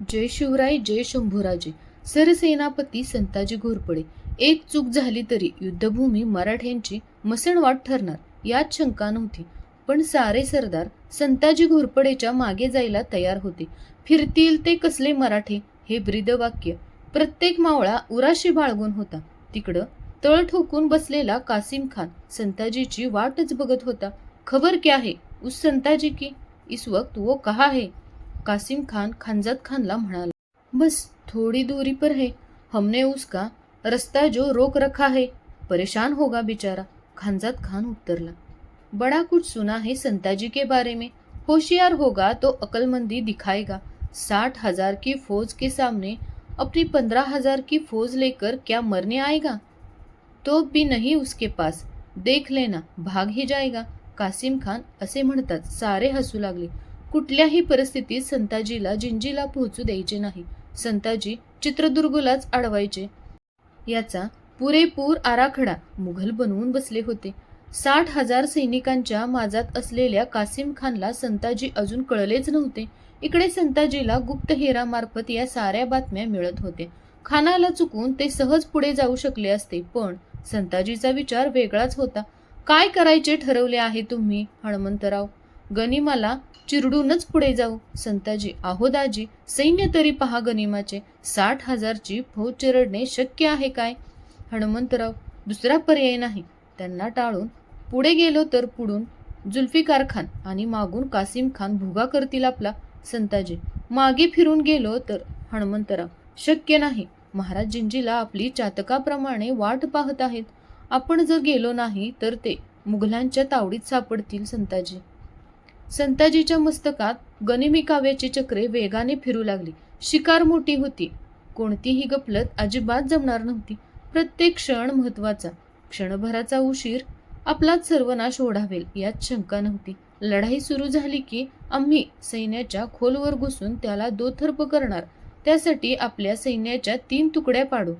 जय शिवराय जय शंभूराजे. सरसेनापती संताजी घोरपडे. एक चूक झाली तरी युद्धभूमी मराठ्यांची मसणवाट ठरणार यात शंका नव्हती. पण सारे सरदार संताजी घोरपडेच्या मागे जायला तयार होते. फिरतील ते कसले मराठे? हे ब्रीदवाक्य. प्रत्येक मावळा उराशी बाळगून होता. तिकडं तळ ठोकून बसलेला कासिम खान संताजीची वाटच बघत होता. खबर क्या है? उस संताजी की? इस वक्त वो कहा है? कासिम खान खानजात खानला म्हणाला, बस, थोड़ी दूरी पर है. हमने उसका रास्ता जो रोक रखा है, परेशान होगा बेचारा. खानजात खान उत्तरला, बड़ा कुछ सुना है संताजी के बारे में. होशियार होगा तो अकलमंदी दिखाएगा. साठ हज़ार की फौज के सामने अपनी पंद्रह हज़ार की फौज लेकर क्या मरने आएगा? तो भी नहीं उसके पास. देख लेना, भाग ही जाएगा. कासिम खान असे म्हणतात, सारे हसू लागले. कुठल्याही परिस्थितीत संताजीला जिंजीला पोहोचू द्यायचे नाही. संताजी चित्रदुर्गलाच अडवायचे. याचा पुरेपूर आराखडा मुघल बनवून बसले होते. साठ हजार सैनिकांच्या माजात असलेल्या कासिम खानला संताजी अजून कळलेच नव्हते. इकडे संताजीला गुप्तहेरामार्फत या साऱ्या बातम्या मिळत होत्या. खानाला चुकून ते सहज पुढे जाऊ शकले असते पण संताजीचा विचार वेगळाच होता. काय करायचे ठरवले आहे तुम्ही हणमंतराव? गनिमाला चिरडूनच पुढे जाऊ. संताजी आहोदाजी सैन्य तरी पहा गनिमाचे. साठ हजारची फौज चिरडणे शक्य आहे काय? हनुमंतराव दुसरा पर्याय नाही. त्यांना टाळून पुढे गेलो तर पुढून जुल्फिकार खान आणि मागून कासिम खान भुगा करतील आपला. संताजी मागे फिरून गेलो तर हनुमंतराव शक्य नाही. महाराज जिंजीला आपली चातकाप्रमाणे वाट पाहत आहेत. आपण जर गेलो नाही तर ते मुघलांच्या तावडीत सापडतील संताजी. संताजीच्या मस्तकात गनिमी काव्याची चक्रे वेगाने फिरू लागली. शिकार मोठी होती. कोणतीही गपलत अजिबात जमणार नव्हती. प्रत्येक क्षण महत्त्वाचा क्षणभराचा उशीर आपलाच सर्वनाश ओढावेल यात शंका नव्हती. लढाई सुरू झाली की आम्ही सैन्याच्या खोलवर घुसून त्याला दोथर्प करणार. त्यासाठी आपल्या सैन्याच्या तीन तुकड्या पाडू.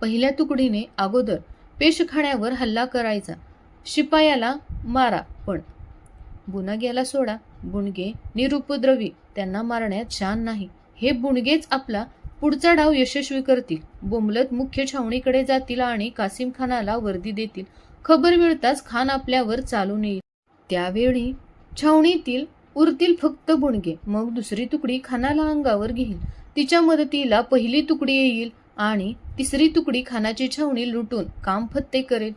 पहिल्या तुकडीने अगोदर पेशखाण्यावर हल्ला करायचा. शिपायाला मारा पण बुनाग्याला सोडा. बुणगे निरुपद्रवी. त्यांना मारण्यात शान नाही. हे बुणगेच आपला पुढचा डाव यशस्वी करतील. बोंबलत मुख्य छावणीकडे जातील आणि कासिम खानाला वर्दी देतील. खबर मिळताच खान आपल्यावर चालून येईल. त्यावेळी छावणीतील उरतील फक्त बुणगे. मग दुसरी तुकडी खानाला अंगावर घेईल. तिच्या मदतीला पहिली तुकडी येईल आणि तिसरी तुकडी खानाची छावणी लुटून काम फत्ते करेल.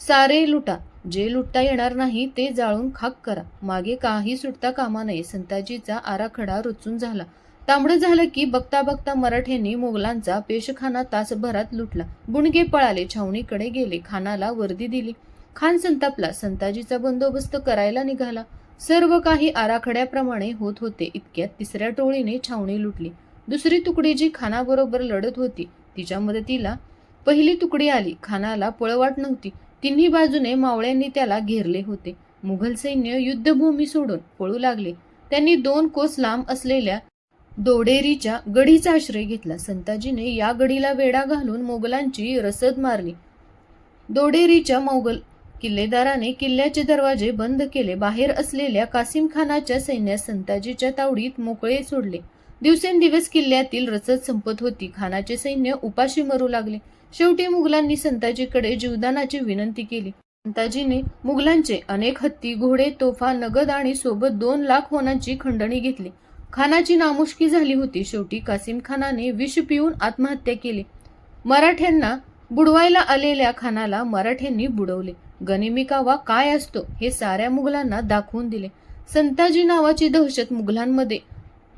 सारे लुटा. जे लुटता येणार नाही ते जाळून खाक करा. मागे काही सुटता कामा नये. संताजीचा आराखडा रुचून झाला. तांबडं झालं की बघता बघता मराठ्यांनी मोगलांचा पेशखाना तासभरात लुटला. गुणगे पळाले छावणीकडे गेले खानाला वर्दी दिली. खान संतापला. संताजीचा बंदोबस्त करायला निघाला. सर्व काही आराखड्याप्रमाणे होत होते. इतक्यात तिसऱ्या टोळीने छावणी लुटली. दुसरी तुकडी जी खानाबरोबर लढत होती तिच्या मदतीला पहिली तुकडी आली. खानाला पळवाट नव्हती. तिन्ही बाजूने मावळ्यांनी त्याला घेरले होते. मुघल सैन्य युद्धभूमी सोडून पळू लागले. त्यांनी दोन कोस लांब असलेल्या दोडेरीच्या गडीचा आश्रय घेतला. संताजीने या गडीला वेढा घालून मोगलांची रसद मारली. दोडेरीच्या मोगल किल्लेदाराने किल्ल्याचे दरवाजे बंद केले. बाहेर असलेल्या कासिम खानाच्या सैन्यास संताजीच्या तावडीत मोकळे सोडले. दिवसेंदिवस किल्ल्यातील रसद संपत होती. खानाचे सैन्य उपाशी मरू लागले. शेवटी मुघलांनी संताजीकडे जीवदानाची विनंती केली. संताजीने मुघलांचे अनेक हत्ती घोडे तोफा नगद आणि सोबत दोन लाख होनांची खंडणी घेतली. खानाची नामुष्की झाली होती. शेवटी कासिम खानाने विष पिऊन आत्महत्या केली. मराठ्यांना बुडवायला आलेल्या खानाला मराठ्यांनी बुडवले. गनिमी कावा काय असतो हे साऱ्या मुघलांना दाखवून दिले. संताजी नावाची दहशत मुघलांमध्ये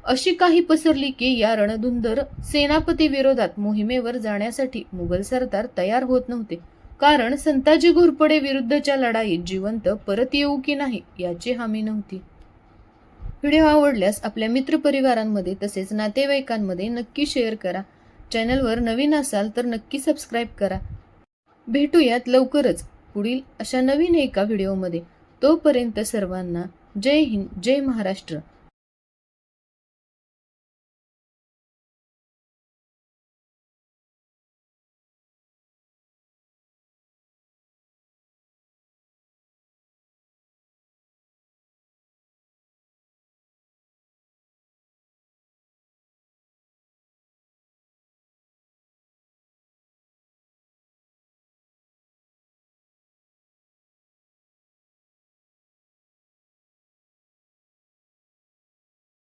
अशी काही पसरली की या रणधुंदर सेनापती विरोधात मोहिमेवर जाण्यासाठी मुघल सरदार तयार होत नव्हते. कारण संताजी घोरपडे विरुद्धच्या लढाईत जिवंत परत येऊ की नाही याची हमी नव्हती. व्हिडिओ आवडल्यास आपल्या मित्रपरिवारांमध्ये तसेच नातेवाईकांमध्ये नक्की शेअर करा. चॅनलवर नवीन असाल तर नक्की सबस्क्राईब करा. भेटूयात लवकरच पुढील अशा नवीन एका व्हिडिओमध्ये. तोपर्यंत सर्वांना जय हिंद जय महाराष्ट्र.